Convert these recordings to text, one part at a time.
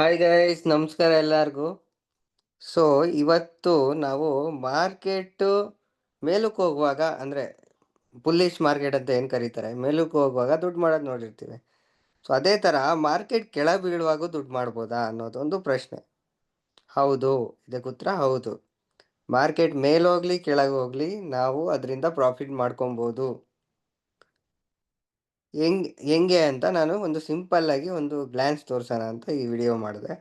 Hi guys ನಮಸ್ಕಾರ ಎಲ್ಲರಿಗೂ. So ಇವತ್ತು ನಾವು ಮಾರ್ಕೆಟ್ ಮೇಲಕ್ಕೆ ಹೋಗುವಾಗ, ಅಂದರೆ ಬುಲ್ಲಿಶ್ ಮಾರ್ಕೆಟ್ ಅಂತ ಏನು ಕರೀತಾರೆ ಮೇಲಕ್ಕೆ ಹೋಗುವಾಗ ದುಡ್ಡು ಮಾಡೋದು ನೋಡಿರ್ತೀವಿ. ಸೊ ಅದೇ ಥರ ಮಾರ್ಕೆಟ್ ಕೆಳ ಬೀಳುವಾಗೂ ದುಡ್ಡು ಮಾಡ್ಬೋದಾ ಅನ್ನೋದೊಂದು ಪ್ರಶ್ನೆ. ಹೌದು, ಇದಕ್ಕೆ ಉತ್ತರ ಹೌದು. ಮಾರ್ಕೆಟ್ ಮೇಲೋಗ್ಲಿ ಕೆಳಗೆ ಹೋಗಲಿ, ನಾವು ಅದರಿಂದ ಪ್ರಾಫಿಟ್ ಮಾಡ್ಕೊಬೋದು. ಹೆಂಗ್, ಹೆಂಗೆ ಅಂತ ನಾನು ಒಂದು ಸಿಂಪಲ್ ಆಗಿ ಒಂದು ಗ್ಲ್ಯಾನ್ಸ್ ತೋರಿಸೋಣ ಅಂತ ಈ ವಿಡಿಯೋ ಮಾಡಿದೆ.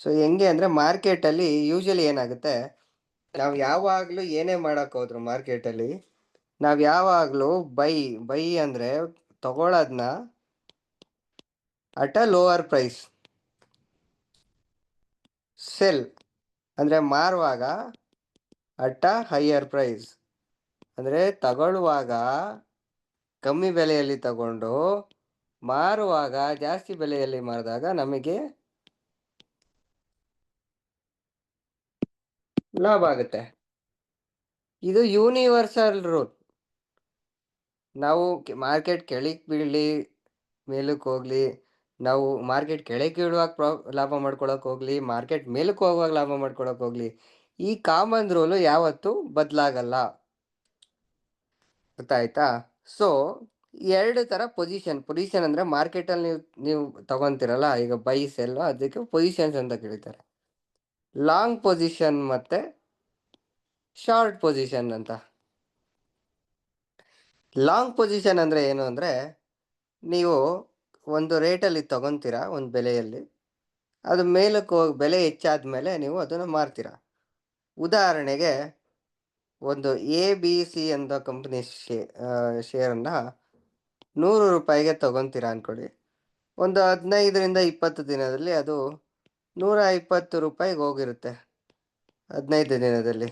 ಸೊ, ಹೆಂಗೆ ಅಂದರೆ ಮಾರ್ಕೆಟಲ್ಲಿ ಯೂಶಲಿ ಏನಾಗುತ್ತೆ, ನಾವು ಯಾವಾಗಲೂ ಏನೇ ಮಾಡೋಕ್ಕೋದ್ರು ಮಾರ್ಕೆಟಲ್ಲಿ, ನಾವು ಯಾವಾಗಲೂ ಬೈ ಬೈ ಅಂದರೆ ತಗೊಳ್ಳೋದನ್ನ at a lower price. Sell ಅಂದರೆ ಮಾರುವಾಗ ಅಟ್ ಅ ಹೈಯರ್ ಪ್ರೈಸ್. ಅಂದರೆ ತಗೊಳ್ಳುವಾಗ ಕಮ್ಮಿ ಬೆಲೆಯಲ್ಲಿ ತಗೊಂಡು ಮಾರುವಾಗ ಜಾಸ್ತಿ ಬೆಲೆಯಲ್ಲಿ ಮಾರಿದಾಗ ನಮಗೆ ಲಾಭ ಆಗುತ್ತೆ. ಇದು ಯೂನಿವರ್ಸಲ್ ರೂಲ್ ನಾವು ಮಾರ್ಕೆಟ್ ಕೆಳಗೆ ಬೀಳಲಿ ಮೇಲಕ್ಕೆ ಹೋಗ್ಲಿ, ನಾವು ಮಾರ್ಕೆಟ್ ಕೆಳಗೆ ಬೀಳುವಾಗ ಪ್ರಾ ಲಾಭ ಮಾಡ್ಕೊಳಕ್ ಹೋಗ್ಲಿ ಮಾರ್ಕೆಟ್ ಮೇಲಕ್ಕೆ ಹೋಗುವಾಗ ಲಾಭ ಮಾಡ್ಕೊಳಕ್ ಹೋಗ್ಲಿ, ಈ ಕಾಮನ್ ರೂಲು ಯಾವತ್ತೂ ಬದಲಾಗಲ್ಲ. ಗೊತ್ತಾಯ್ತಾ? ಸೊ ಎರಡು ತರ ಪೊಸಿಷನ್ ಪೊಸಿಷನ್ ಅಂದ್ರೆ ಮಾರ್ಕೆಟ್ ಅಲ್ಲಿ ನೀವು ನೀವು ತಗೊಂತೀರಲ್ಲ, ಈಗ ಬೈ ಸೆಲ್ ಅದಕ್ಕೆ ಪೊಸಿಷನ್ಸ್ ಅಂತ ಕರೀತಾರೆ. ಲಾಂಗ್ ಪೊಸಿಷನ್ ಮತ್ತೆ ಶಾರ್ಟ್ ಪೊಸಿಷನ್ ಅಂತ. ಲಾಂಗ್ ಪೊಸಿಷನ್ ಅಂದ್ರೆ ಏನು ಅಂದ್ರೆ, ನೀವು ಒಂದು ರೇಟಲ್ಲಿ ತಗೊತೀರಾ, ಒಂದು ಬೆಲೆಯಲ್ಲಿ. ಅದು ಮೇಲಕ್ಕೆ ಹೋಗಿ, ಬೆಲೆ ಹೆಚ್ಚಾದ ಮೇಲೆ ನೀವು ಅದನ್ನು ಮಾರ್ತೀರಾ. ಉದಾಹರಣೆಗೆ ಒಂದು ಎ ಬಿ ಸಿ ಅಂತ ಕಂಪ್ನಿ ಶೇ ಶೇರನ್ನು ನೂರು ರೂಪಾಯಿಗೆ ತಗೊತೀರಾ ಅಂದ್ಕೊಳ್ಳಿ ಒಂದು ಹದಿನೈದರಿಂದ ಇಪ್ಪತ್ತು ದಿನದಲ್ಲಿ ಅದು ನೂರ ಇಪ್ಪತ್ತು ರೂಪಾಯಿಗೆ ಹೋಗಿರುತ್ತೆ ಹದಿನೈದು ದಿನದಲ್ಲಿ.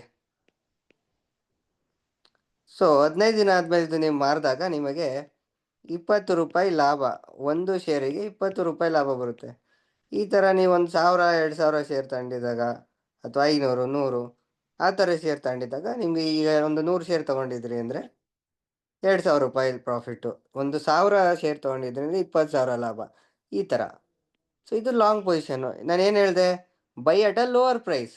ಸೊ ಹದಿನೈದು ದಿನ ಆದಮೇಲೆ ನೀವು ಮಾರಿದಾಗ ನಿಮಗೆ ಇಪ್ಪತ್ತು ರೂಪಾಯಿ ಲಾಭ, ಒಂದು ಶೇರಿಗೆ ಇಪ್ಪತ್ತು ರೂಪಾಯಿ ಲಾಭ ಬರುತ್ತೆ. ಈ ಥರ ನೀವು ಒಂದು ಸಾವಿರ, ಎರಡು ಸಾವಿರ ಶೇರ್ ತಗೊಂಡಿದ್ದಾಗ ಅಥವಾ ಐನೂರು, ನೂರು ಆ ಥರ ಶೇರ್ ತಗೊಂಡಿದ್ದಾಗ ನಿಮಗೆ ಈಗ ಒಂದು ನೂರು ಶೇರ್ ತೊಗೊಂಡಿದ್ರಿ ಅಂದರೆ ಎರಡು ಸಾವಿರ ರೂಪಾಯಿ ಪ್ರಾಫಿಟ್ಟು ಒಂದು ಸಾವಿರ ಶೇರ್ ತೊಗೊಂಡಿದ್ರಿ ಅಂದರೆ ಇಪ್ಪತ್ತು ಸಾವಿರ ಲಾಭ, ಈ ಥರ ಸೊ ಇದು ಲಾಂಗ್ ಪೊಸಿಷನ್ನು ನಾನು ಏನು ಹೇಳಿದೆ? Buy at a lower price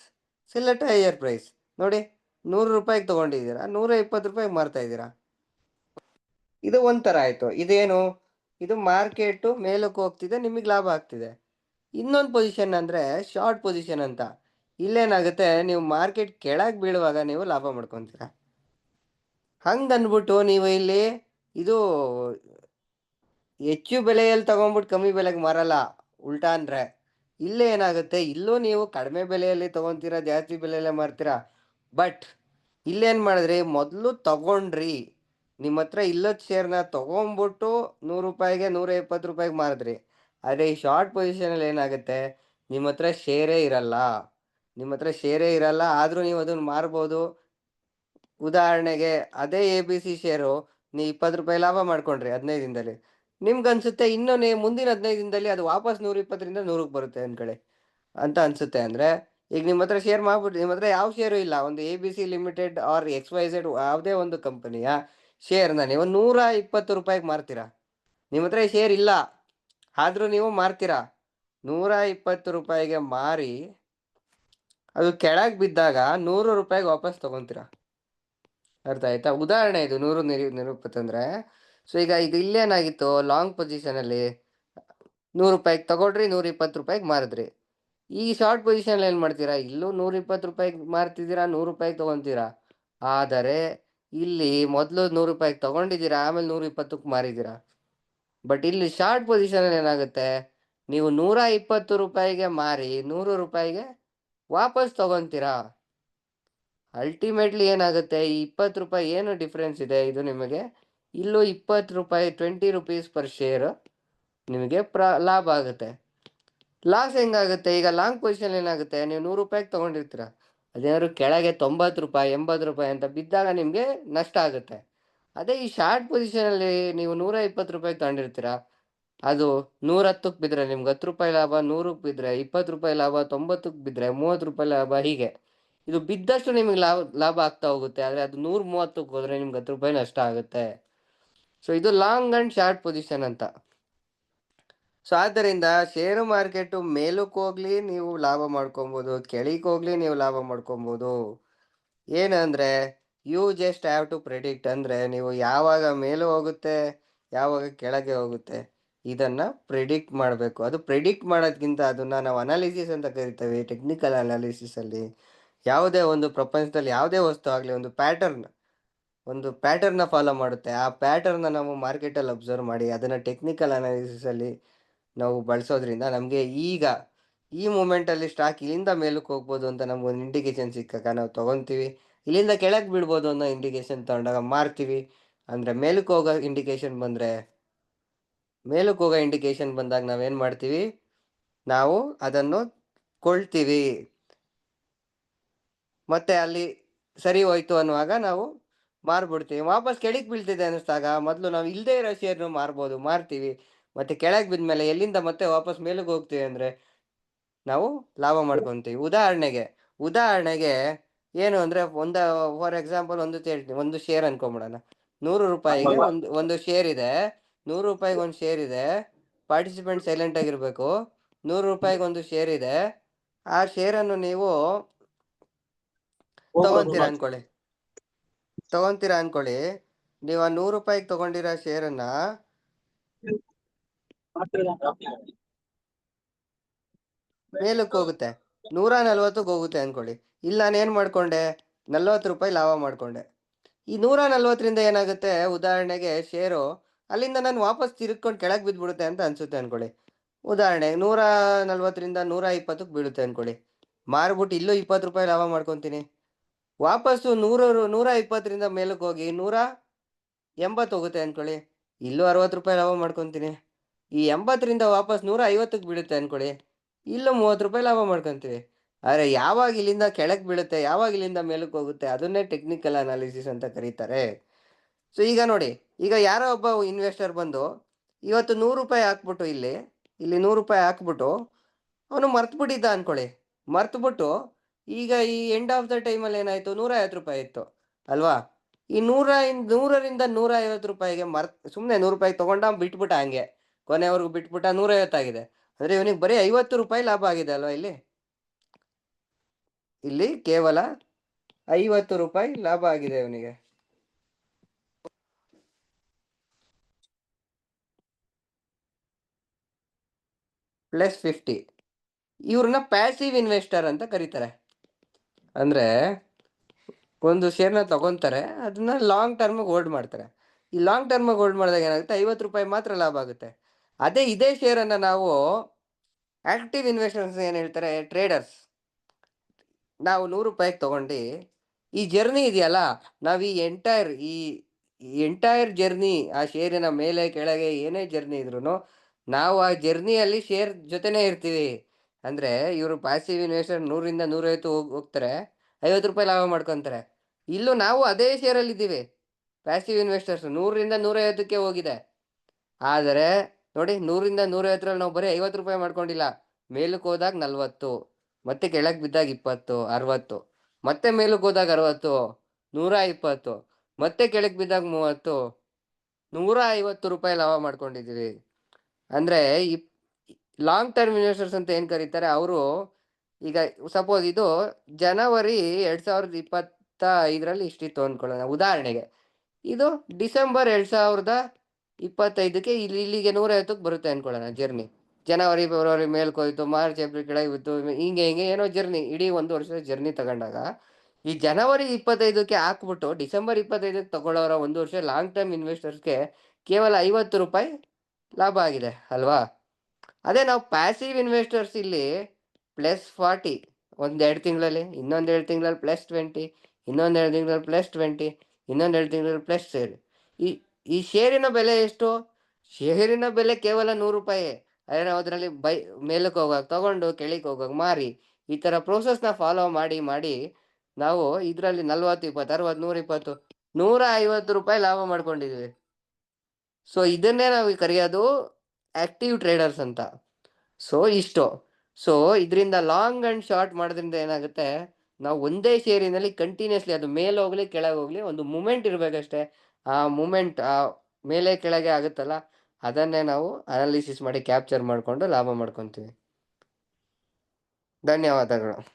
sell at higher price ನೋಡಿ, ನೂರು ರೂಪಾಯಿಗೆ ತೊಗೊಂಡಿದ್ದೀರಾ, ನೂರ ಇಪ್ಪತ್ತು ರೂಪಾಯಿಗೆ ಮಾರ್ತಾ ಇದ್ದೀರಾ. ಇದು ಒಂಥರ ಆಯಿತು. ಇದೇನು? ಇದು ಮಾರ್ಕೆಟು ಮೇಲಕ್ಕೆ ಹೋಗ್ತಿದೆ, ನಿಮಗೆ ಲಾಭ ಆಗ್ತಿದೆ. ಇನ್ನೊಂದು ಪೊಸಿಷನ್ ಅಂದರೆ ಶಾರ್ಟ್ ಪೊಸಿಷನ್ ಅಂತ. ಇಲ್ಲೇನಾಗುತ್ತೆ, ನೀವು ಮಾರ್ಕೆಟ್ ಕೆಳಗೆ ಬೀಳುವಾಗ ನೀವು ಲಾಭ ಮಾಡ್ಕೊತೀರ. ಹಂಗೆ ಅಂದ್ಬಿಟ್ಟು ನೀವು ಇಲ್ಲಿ ಇದು ಹೆಚ್ಚು ಬೆಲೆಯಲ್ಲಿ ತಗೊಂಡ್ಬಿಟ್ಟು ಕಮ್ಮಿ ಬೆಲೆಗೆ ಮಾರಲ್ಲ, ಉಲ್ಟಾ ಅಂದರೆ. ಇಲ್ಲೇ ಏನಾಗುತ್ತೆ, ಇಲ್ಲೂ ನೀವು ಕಡಿಮೆ ಬೆಲೆಯಲ್ಲಿ ತೊಗೊತೀರಾ, ಜಾಸ್ತಿ ಬೆಲೆಯಲ್ಲೇ ಮಾರ್ತೀರಾ. ಬಟ್ ಇಲ್ಲೇನು ಮಾಡಿದ್ರಿ, ಮೊದಲು ತಗೊಂಡ್ರಿ. ನಿಮ್ಮ ಹತ್ರ ಇಲ್ಲದ ಶೇರ್ನ ತೊಗೊಂಬಿಟ್ಟು ನೂರು ರೂಪಾಯಿಗೆ ನೂರ ಇಪ್ಪತ್ತು ರೂಪಾಯಿಗೆ ಮಾರಿದ್ರಿ. ಆದರೆ ಈ ಶಾರ್ಟ್ ಪೊಸಿಷನಲ್ಲಿ ಏನಾಗುತ್ತೆ, ನಿಮ್ಮ ಹತ್ರ ಶೇರೇ ಇರಲ್ಲ. ನಿಮ್ಮ ಹತ್ರ ಶೇರೇ ಇರಲ್ಲ, ಆದ್ರೂ ನೀವು ಅದನ್ನ ಮಾರ್ಬೋದು. ಉದಾಹರಣೆಗೆ, ಅದೇ ಎ ಬಿ ಸಿ ಶೇರು ನೀವು ಇಪ್ಪತ್ತು ರೂಪಾಯಿ ಲಾಭ ಮಾಡ್ಕೊಂಡ್ರಿ ಹದಿನೈದು ದಿನದಲ್ಲಿ. ನಿಮ್ಗೆ ಅನ್ಸುತ್ತೆ ಇನ್ನೂ ಮುಂದಿನ ಹದಿನೈದು ದಿನದಲ್ಲಿ ಅದು ವಾಪಸ್ ನೂರ ಇಪ್ಪತ್ತರಿಂದ ನೂರಕ್ಕೆ ಬರುತ್ತೆ ಅಂದ್ಕಡೆ ಅಂತ ಅನ್ಸುತ್ತೆ ಅಂದರೆ, ಈಗ ನಿಮ್ಮ ಹತ್ರ ಶೇರ್ ಮಾಡ್ಬಿಟ್ಟು ನಿಮ್ಮ ಹತ್ರ ಯಾವ ಶೇರು ಇಲ್ಲ. ಒಂದು A B C limited or X Y Z ಯಾವುದೇ ಒಂದು ಕಂಪನಿಯ ಶೇರ್ನ ನೀವು ನೂರ ಇಪ್ಪತ್ತು ರೂಪಾಯಿಗೆ ಮಾರ್ತೀರಾ? ನಿಮ್ಮ ಹತ್ರ ಶೇರ್ ಇಲ್ಲ. ಆದರೂ ನೀವು ಮಾರ್ತೀರಾ? ನೂರ ಇಪ್ಪತ್ತು ರೂಪಾಯಿಗೆ ಮಾರಿ ಅದು ಕೆಳಗೆ ಬಿದ್ದಾಗ ನೂರು ರೂಪಾಯಿಗೆ ವಾಪಸ್ ತಗೊಂತೀರಾ? ಅರ್ಥ ಆಯ್ತಾ? ಉದಾಹರಣೆ ಇದು, ನೂರು ನಿರು ನಿರೂಪತ್ತಂದ್ರೆ ಸೊ ಈಗ ಈಗ ಇಲ್ಲೇನಾಗಿತ್ತು? ಲಾಂಗ್ ಪೊಸಿಷನಲ್ಲಿ ನೂರು ರೂಪಾಯಿಗೆ ತಗೊಳ್ರಿ, ನೂರ ಇಪ್ಪತ್ತು ರೂಪಾಯಿಗೆ ಮಾರಿದ್ರಿ. ಈ ಶಾರ್ಟ್ ಪೊಸಿಷನ್ ಏನು ಮಾಡ್ತೀರಾ? ಇಲ್ಲೂ ನೂರ ಇಪ್ಪತ್ತು ರೂಪಾಯಿಗೆ ಮಾರ್ತಿದ್ದೀರಾ, ನೂರು ರೂಪಾಯಿಗೆ ತಗೊಂತೀರಾ? ಆದರೆ ಇಲ್ಲಿ ಮೊದಲು ನೂರು ರೂಪಾಯಿಗೆ ತಗೊಂಡಿದ್ದೀರಾ, ಆಮೇಲೆ ನೂರ ಇಪ್ಪತ್ತಕ್ಕೆ ಮಾರಿದ್ದೀರಾ? ಬಟ್ ಇಲ್ಲಿ ಶಾರ್ಟ್ ಪೊಸಿಷನಲ್ಲಿ ಏನಾಗುತ್ತೆ? ನೀವು ನೂರ ಇಪ್ಪತ್ತು ರೂಪಾಯಿಗೆ ಮಾರಿ, ನೂರು ರೂಪಾಯಿಗೆ ವಾಪಸ್ ತಗೊಂತೀರಾ? ಅಲ್ಟಿಮೇಟ್ಲಿ ಏನಾಗುತ್ತೆ? ಈ ಇಪ್ಪತ್ತು ರೂಪಾಯಿ ಏನು ಡಿಫ್ರೆನ್ಸ್ ಇದೆ ಇದು ನಿಮಗೆ? ಇಲ್ಲೂ ಇಪ್ಪತ್ತು ರೂಪಾಯಿ ಟ್ವೆಂಟಿ ರುಪೀಸ್ ಪರ್ ಶೇರ್ ನಿಮಗೆ ಪ್ರ, ಲಾಭ ಆಗುತ್ತೆ. ಲಾಸ್ ಹೆಂಗಾಗುತ್ತೆ? ಈಗ ಲಾಂಗ್ ಪೊಸಿಷನ್ ಏನಾಗುತ್ತೆ? ನೀವು ನೂರು ರೂಪಾಯಿಗೆ ತೊಗೊಂಡಿರ್ತೀರ? ಅದೇನಾದ್ರು ಕೆಳಗೆ ತೊಂಬತ್ತು ರೂಪಾಯಿ, ಎಂಬತ್ತು ರೂಪಾಯಿ ಅಂತ ಬಿದ್ದಾಗ ನಿಮಗೆ ನಷ್ಟ ಆಗುತ್ತೆ. ಅದೇ ಈ ಶಾರ್ಟ್ ಪೊಸಿಷನಲ್ಲಿ ನೀವು ನೂರ ಇಪ್ಪತ್ತು ರೂಪಾಯಿ ತಗೊಂಡಿರ್ತೀರ? ಅದು ನೂರ ಹತ್ತಕ್ಕೆ ಬಿದ್ದರೆ ನಿಮ್ಗೆ ಹತ್ತು ರೂಪಾಯಿ ಲಾಭ ನೂರಕ್ಕೆ ಬಿದ್ದರೆ ಇಪ್ಪತ್ತು ರೂಪಾಯಿ ಲಾಭ ತೊಂಬತ್ತಕ್ಕೆ ಬಿದ್ದರೆ ಮೂವತ್ತು ರೂಪಾಯಿ ಲಾಭ, ಹೀಗೆ. ಇದು ಬಿದ್ದಷ್ಟು ನಿಮಗೆ ಲಾಭ ಲಾಭ ಆಗ್ತಾ ಹೋಗುತ್ತೆ, ಆದರೆ ಅದು ನೂರ ಮೂವತ್ತಕ್ಕೆ ಹೋದರೆ ನಿಮ್ಗೆ ಹತ್ತು ರೂಪಾಯಿ ನಷ್ಟ ಆಗುತ್ತೆ. ಸೊ ಇದು ಲಾಂಗ್ ಅಂಡ್ ಶಾರ್ಟ್ ಪೊಸಿಷನ್ ಅಂತ. ಸೊ ಆದ್ದರಿಂದ ಷೇರು ಮಾರ್ಕೆಟು ಮೇಲಕ್ಕೆ ಹೋಗ್ಲಿ, ನೀವು ಲಾಭ ಮಾಡ್ಕೊಬೋದು, ಕೆಳಕ್ಕೆ ಹೋಗ್ಲಿ, ನೀವು ಲಾಭ ಮಾಡ್ಕೊಬೋದು. ಏನಂದರೆ you just have to predict ಅಂದರೆ, ನೀವು ಯಾವಾಗ ಮೇಲೂ ಹೋಗುತ್ತೆ, ಯಾವಾಗ ಕೆಳಗೆ ಹೋಗುತ್ತೆ. ಇದನ್ನ ಪ್ರಿಡಿಕ್ಟ್ ಮಾಡಬೇಕು. ಅದು ಪ್ರಿಡಿಕ್ಟ್ ಮಾಡೋದ್ಕಿಂತ ಅದನ್ನ ನಾವು ಅನಾಲಿಸಿಸ್ ಅಂತ ಕರಿತೇವೆ ಟೆಕ್ನಿಕಲ್ ಅನಾಲಿಸಿಸ್ ಅಲ್ಲಿ. ಯಾವುದೇ ಒಂದು ಪ್ರಪಂಚದಲ್ಲಿ ಯಾವುದೇ ವಸ್ತು ಆಗಲಿ, ಒಂದು ಪ್ಯಾಟರ್ನ್ ಒಂದು ಪ್ಯಾಟರ್ನ ಫಾಲೋ ಮಾಡುತ್ತೆ. ಆ ಪ್ಯಾಟರ್ನ ನಾವು ಮಾರ್ಕೆಟಲ್ಲಿ ಅಬ್ಸರ್ವ್ ಮಾಡಿ, ಅದನ್ನು ಟೆಕ್ನಿಕಲ್ ಅನಾಲಿಸಿಸಲ್ಲಿ ನಾವು ಬಳಸೋದ್ರಿಂದ ನಮಗೆ ಈಗ ಈ ಮೂಮೆಂಟಲ್ಲಿ ಸ್ಟಾಕ್ ಇಲ್ಲಿಂದ ಮೇಲಕ್ಕೆ ಹೋಗ್ಬೋದು ಅಂತ ನಮ್ಗೆ ಒಂದು ಇಂಡಿಕೇಶನ್ ಸಿಕ್ಕಾಗ ನಾವು ತೊಗೊತೀವಿ. ಇಲ್ಲಿಂದ ಕೆಳಗೆ ಬಿಡ್ಬೋದು ಅನ್ನೋ ಇಂಡಿಕೇಶನ್ ತಗೊಂಡಾಗ ಮಾರ್ತೀವಿ. ಅಂದರೆ ಮೇಲಕ್ಕೆ ಹೋಗೋ ಇಂಡಿಕೇಶನ್ ಬಂದರೆ ಮೇಲಕ್ಕೆ ಹೋಗೋ ಇಂಡಿಕೇಶನ್ ಬಂದಾಗ ನಾವೇನು ಮಾಡ್ತೀವಿ? ನಾವು ಅದನ್ನು ಕೊಳ್ತೀವಿ. ಮತ್ತೆ ಅಲ್ಲಿ ಸರಿ ಹೋಯ್ತು ಅನ್ನುವಾಗ ನಾವು ಮಾರ್ಬಿಡ್ತೀವಿ. ವಾಪಸ್ ಕೆಳಗೆ ಬೀಳ್ತಿದೆ ಅನ್ನಿಸ್ದಾಗ ಮೊದಲು ನಾವು ಇಲ್ಲದೇ ಇರೋ ಶೇರ್ನು ಮಾರ್ಬೋದು ಮಾರ್ತೀವಿ. ಮತ್ತೆ ಕೆಳಗೆ ಬಿದ್ಮೇಲೆ ಎಲ್ಲಿಂದ ಮತ್ತೆ ವಾಪಸ್ ಮೇಲಕ್ಕೆ ಹೋಗ್ತೀವಿ ಅಂದರೆ ನಾವು ಲಾಭ ಮಾಡ್ಕೊತೀವಿ. ಉದಾಹರಣೆಗೆ ಉದಾಹರಣೆಗೆ ಏನು ಅಂದರೆ ಒಂದು ಫಾರ್ ಎಕ್ಸಾಂಪಲ್ ಒಂದು ಹೇಳ್ತೀನಿ ಒಂದು ಶೇರ್ ಅನ್ಕೊಂಬಿಡೋಣ. ನೂರು ರೂಪಾಯಿಗೆ ಒಂದು ಒಂದು ಶೇರ್ ಇದೆ. ನೂರು ರೂಪಾಯಿಗೆ ಒಂದು ಶೇರ್ ಇದೆ. ಪಾರ್ಟಿಸಿಪೆಂಟ್ ಸೈಲೆಂಟ್ ಆಗಿರಬೇಕು. ನೂರು ರೂಪಾಯಿಗೆ ಒಂದು ಶೇರ್ ಇದೆ. ಆ ಶೇರನ್ನು ನೀವು ತಗೊಂತೀರಾ ಅನ್ಕೊಳ್ಳಿ. ತಗೊಂತೀರಾ ಅನ್ಕೊಳ್ಳಿ. ನೀವು ಆ ನೂರು ರೂಪಾಯಿಗೆ ತಗೊಂಡಿರೋ ಶೇರನ್ನ ಮೇಲಕ್ಕೆ ಹೋಗುತ್ತೆ. ನೂರ ನಲ್ವತ್ತಕ್ಕೆ ಹೋಗುತ್ತೆ ಅನ್ಕೊಳ್ಳಿ. ಇಲ್ಲಿ ನಾನು ಏನು ಮಾಡ್ಕೊಂಡೆ? ನಲ್ವತ್ತು ರೂಪಾಯಿ ಲಾಭ ಮಾಡ್ಕೊಂಡೆ. ಈ ನೂರ ನಲ್ವತ್ತರಿಂದ ಏನಾಗುತ್ತೆ? ಉದಾಹರಣೆಗೆ ಶೇರು ಅಲ್ಲಿಂದ ನಾನು ವಾಪಸ್ ತಿರುಗ್ಕೊಂಡು ಕೆಳಗೆ ಬಿದ್ದುಬಿಡುತ್ತೆ ಅಂತ ಅನ್ಸುತ್ತೆ ಅನ್ಕೊಳ್ಳಿ. ಉದಾಹರಣೆ, ನೂರ ನಲ್ವತ್ತರಿಂದ ನೂರ ಇಪ್ಪತ್ತಕ್ಕೆ ಬೀಳುತ್ತೆ ಅನ್ಕೊಳ್ಳಿ. ಮಾರ್ಬಿಟ್ಟು ಇಲ್ಲೂ ಇಪ್ಪತ್ತು ರೂಪಾಯಿ ಲಾಭ ಮಾಡ್ಕೊತೀನಿ. ವಾಪಸ್ಸು ನೂರು ನೂರ ಇಪ್ಪತ್ತರಿಂದ ಮೇಲಕ್ಕೆ ಹೋಗಿ ನೂರ ಎಂಬತ್ತು ಹೋಗುತ್ತೆ ಅನ್ಕೊಳ್ಳಿ. ಇಲ್ಲೂ ಅರವತ್ತು ರೂಪಾಯಿ ಲಾಭ ಮಾಡ್ಕೊತೀನಿ. ಈ ಎಂಬತ್ತರಿಂದ ವಾಪಸ್ ನೂರ ಐವತ್ತಕ್ಕೆ ಬೀಳುತ್ತೆ ಅನ್ಕೊಳ್ಳಿ. ಇಲ್ಲೂ ಮೂವತ್ತು ರೂಪಾಯಿ ಲಾಭ ಮಾಡ್ಕೊತೀವಿ. ಆದರೆ ಯಾವಾಗ ಇಲ್ಲಿಂದ ಕೆಳಗೆ ಬೀಳುತ್ತೆ, ಯಾವಾಗ ಇಲ್ಲಿಂದ ಮೇಲಕ್ಕೆ ಹೋಗುತ್ತೆ, ಅದನ್ನೇ ಟೆಕ್ನಿಕಲ್ ಅನಾಲಿಸಿಸ್ ಅಂತ ಕರೀತಾರೆ. ಸೊ ಈಗ ನೋಡಿ, ಈಗ ಯಾರೋ ಒಬ್ಬ ಇನ್ವೆಸ್ಟರ್ ಬಂದು ಇವತ್ತು ನೂರು ರೂಪಾಯಿ ಹಾಕ್ಬಿಟ್ಟು ಇಲ್ಲಿ ಇಲ್ಲಿ ನೂರು ರೂಪಾಯಿ ಹಾಕ್ಬಿಟ್ಟು ಅವನು ಮರ್ತ್ಬಿಟ್ಟಿದ್ದ ಅನ್ಕೊಳ್ಳಿ. ಮರ್ತ್ಬಿಟ್ಟು ಈಗ ಈ ಎಂಡ್ ಆಫ್ ದ ಟೈಮಲ್ಲಿ ಏನಾಯಿತು? ನೂರ ಐವತ್ತು ರೂಪಾಯಿ ಇತ್ತು, ಅಲ್ವಾ? ಈ ನೂರ, ನೂರರಿಂದ ನೂರ ಐವತ್ತು ರೂಪಾಯಿಗೆ ಮರ್ ಸುಮ್ಮನೆ ನೂರು ರೂಪಾಯಿ ತೊಗೊಂಡ ಬಿಟ್ಬಿಟ್ಟ ಹಂಗೆ. ಕೊನೆವರೆಗೂ ಬಿಟ್ಬಿಟ್ಟ ನೂರೈವತ್ತಾಗಿದೆ ಅಂದ್ರೆ ಇವನಿಗೆ ಬರೀ ಐವತ್ತು ರೂಪಾಯಿ ಲಾಭ ಆಗಿದೆ ಅಲ್ವಾ ಇಲ್ಲಿ? ಇಲ್ಲಿ ಕೇವಲ ಐವತ್ತು ರೂಪಾಯಿ ಲಾಭ ಆಗಿದೆ ಇವನಿಗೆ. Plus fifty. ಇವ್ರನ್ನ ಪ್ಯಾಸಿವ್ ಇನ್ವೆಸ್ಟರ್ ಅಂತ ಕರೀತಾರೆ. ಅಂದರೆ ಒಂದು ಶೇರ್ನ ತಗೊತಾರೆ, ಅದನ್ನ ಲಾಂಗ್ ಟರ್ಮಿಗೆ ಹೋಲ್ಡ್ ಮಾಡ್ತಾರೆ. ಈ ಲಾಂಗ್ ಟರ್ಮಿಗೆ ಹೋಲ್ಡ್ ಮಾಡಿದಾಗ ಏನಾಗುತ್ತೆ? ಐವತ್ತು ರೂಪಾಯಿ ಮಾತ್ರ ಲಾಭ ಆಗುತ್ತೆ. ಅದೇ ಇದೇ ಶೇರನ್ನು ನಾವು ಆಕ್ಟಿವ್ ಇನ್ವೆಸ್ಟರ್ಸ್ ಏನು ಹೇಳ್ತಾರೆ? ಟ್ರೇಡರ್ಸ್ ನಾವು ನೂರು ರೂಪಾಯಿಗೆ ತೊಗೊಂಡು, ಈ ಜರ್ನಿ ಇದೆಯಲ್ಲ, ನಾವು ಈ ಎಂಟೈರ್ ಈ ಎಂಟೈರ್ ಜರ್ನಿ ಆ ಶೇರಿನ ಮೇಲೆ ಕೆಳಗೆ ಏನೇ ಜರ್ನಿ ಇದ್ರು ನಾವು ಆ ಜರ್ನಿಯಲ್ಲಿ ಶೇರ್ ಜೊತೆನೇ ಇರ್ತೀವಿ. ಅಂದರೆ ಇವರು ಪ್ಯಾಸಿವ್ ಇನ್ವೆಸ್ಟರ್ ನೂರಿಂದ ನೂರೈವತ್ತು ಹೋಗಿ, ಹೋಗ್ತಾರೆ. ಐವತ್ತು ರೂಪಾಯಿ ಲಾಭ ಮಾಡ್ಕೊತಾರೆ. ಇಲ್ಲೂ ನಾವು ಅದೇ ಶೇರಲ್ಲಿದ್ದೀವಿ ಪ್ಯಾಸಿವ್ ಇನ್ವೆಸ್ಟರ್ಸ್ ನೂರರಿಂದ ನೂರೈವತ್ತಕ್ಕೆ ಹೋಗಿದೆ. ಆದರೆ ನೋಡಿ ನೂರಿಂದ ನೂರೈವತ್ತರಲ್ಲಿ ನಾವು ಬರೀ ಐವತ್ತು ರೂಪಾಯಿ ಮಾಡ್ಕೊಂಡಿಲ್ಲ. ಮೇಲಕ್ಕೆ ಹೋದಾಗ ನಲ್ವತ್ತು, ಮತ್ತೆ ಕೆಳಗೆ ಬಿದ್ದಾಗ ಇಪ್ಪತ್ತು, ಅರವತ್ತು, ಮತ್ತೆ ಮೇಲಕ್ಕೆ ಹೋದಾಗ ಅರವತ್ತು, ನೂರ ಇಪ್ಪತ್ತು, ಮತ್ತೆ ಕೆಳಗೆ ಬಿದ್ದಾಗ ಮೂವತ್ತು, ನೂರ ಐವತ್ತು ರೂಪಾಯಿ ಲಾಭ ಮಾಡ್ಕೊಂಡಿದ್ದೀವಿ. ಅಂದರೆ ಈ ಲಾಂಗ್ ಟರ್ಮ್ ಇನ್ವೆಸ್ಟರ್ಸ್ ಅಂತ ಏನು ಕರೀತಾರೆ, ಅವರು ಈಗ ಸಪೋಸ್ ಇದು ಜನವರಿ ಎರಡ್ ಸಾವಿರದ ಇಪ್ಪತ್ತ ಐದರಲ್ಲಿ ಇಷ್ಟಿತ್ತು ಅಂದ್ಕೊಳ್ಳೋಣ ಉದಾಹರಣೆಗೆ, ಇದು ಡಿಸೆಂಬರ್ ಎರಡು ಸಾವಿರದ ಇಪ್ಪತ್ತೈದಕ್ಕೆ ಇಲ್ಲಿ ಇಲ್ಲಿಗೆ ನೂರೈವತ್ತಕ್ಕೆ ಬರುತ್ತೆ ಅನ್ಕೊಳ್ಳೋಣ ಜರ್ನಿ ಜನವರಿ ಫೆಬ್ರವರಿ ಮೇಲ್ಕೋಯ್ತು ಮಾರ್ಚ್ ಏಪ್ರಿಲ್ ಕೆಳಗೆ ಬಿತ್ತು, ಹಿಂಗೆ ಹಿಂಗೆ ಏನೋ ಜರ್ನಿ ಇಡೀ ಒಂದು ವರ್ಷದ ಜರ್ನಿ ತಗೊಂಡಾಗ, ಈ ಜನವರಿ ಇಪ್ಪತ್ತೈದಕ್ಕೆ ಹಾಕ್ಬಿಟ್ಟು ಡಿಸೆಂಬರ್ ಇಪ್ಪತ್ತೈದಕ್ಕೆ ತಗೊಳ್ಳೋರ ಒಂದು ವರ್ಷ ಲಾಂಗ್ ಟರ್ಮ್ ಇನ್ವೆಸ್ಟರ್ಸ್ಗೆ ಕೇವಲ ಐವತ್ತು ರೂಪಾಯಿ ಲಾಭ ಆಗಿದೆ, ಅಲ್ವಾ? ಅದೇ ನಾವು ಪ್ಯಾಸಿವ್ ಇನ್ವೆಸ್ಟರ್ಸ್ ಇಲ್ಲಿ ಪ್ಲಸ್ ಫಾರ್ಟಿ ಒಂದೆರಡು ತಿಂಗಳಲ್ಲಿ, ಇನ್ನೊಂದೆರಡು ತಿಂಗಳಲ್ಲಿ ಪ್ಲಸ್ ಟ್ವೆಂಟಿ ಇನ್ನೊಂದೆರಡು ತಿಂಗಳಲ್ಲಿ ಪ್ಲಸ್ ಟ್ವೆಂಟಿ ಇನ್ನೊಂದೆರಡು ತಿಂಗಳಲ್ಲಿ ಪ್ಲಸ್ ಶೇರ್ ಈ ಈ ಶೇರಿನ ಬೆಲೆ ಎಷ್ಟು? ಶೇರಿನ ಬೆಲೆ ಕೇವಲ ನೂರು ರೂಪಾಯಿ. ಅದೇ ನಾವು ಅದರಲ್ಲಿ ಬೈ, ಮೇಲಕ್ಕೆ ಹೋಗಾಗ ತಗೊಂಡು, ಕೆಳಕ್ಕೆ ಹೋಗಾಗ ಮಾರಿ. ಈ ಥರ ಪ್ರೋಸೆಸ್ನ ಫಾಲೋ ಮಾಡಿ ಮಾಡಿ ನಾವು ಇದರಲ್ಲಿ ನಲ್ವತ್ತು, ಇಪ್ಪತ್ತು, ಅರವತ್ತು, ನೂರ, ಇಪ್ಪತ್ತು, ನೂರ ಐವತ್ತು ರೂಪಾಯಿ ಲಾಭ ಮಾಡ್ಕೊಂಡಿದ್ದೀವಿ. ಸೊ ಇದನ್ನೇ ನಾವು ಕರೆಯೋದು ಆಕ್ಟಿವ್ ಟ್ರೇಡರ್ಸ್ ಅಂತ. ಸೊ ಇಷ್ಟು. ಸೊ ಇದರಿಂದ ಲಾಂಗ್ ಅಂಡ್ ಶಾರ್ಟ್ ಮಾಡೋದ್ರಿಂದ ಏನಾಗುತ್ತೆ? ನಾವು ಒಂದೇ ಶೇರಿನಲ್ಲಿ ಕಂಟಿನ್ಯೂಸ್ಲಿ ಅದು ಮೇಲೆ ಹೋಗ್ಲಿ, ಕೆಳಗೆ ಹೋಗ್ಲಿ, ಒಂದು ಮೂಮೆಂಟ್ ಇರಬೇಕಷ್ಟೇ. ಆ ಮೂಮೆಂಟ್ ಆ ಮೇಲೆ ಕೆಳಗೆ ಆಗುತ್ತಲ್ಲ, ಅದನ್ನೇ ನಾವು ಅನಾಲಿಸಿಸ್ ಮಾಡಿ ಕ್ಯಾಪ್ಚರ್ ಮಾಡಿಕೊಂಡು ಲಾಭ ಮಾಡ್ಕೊತೀವಿ. ಧನ್ಯವಾದಗಳು.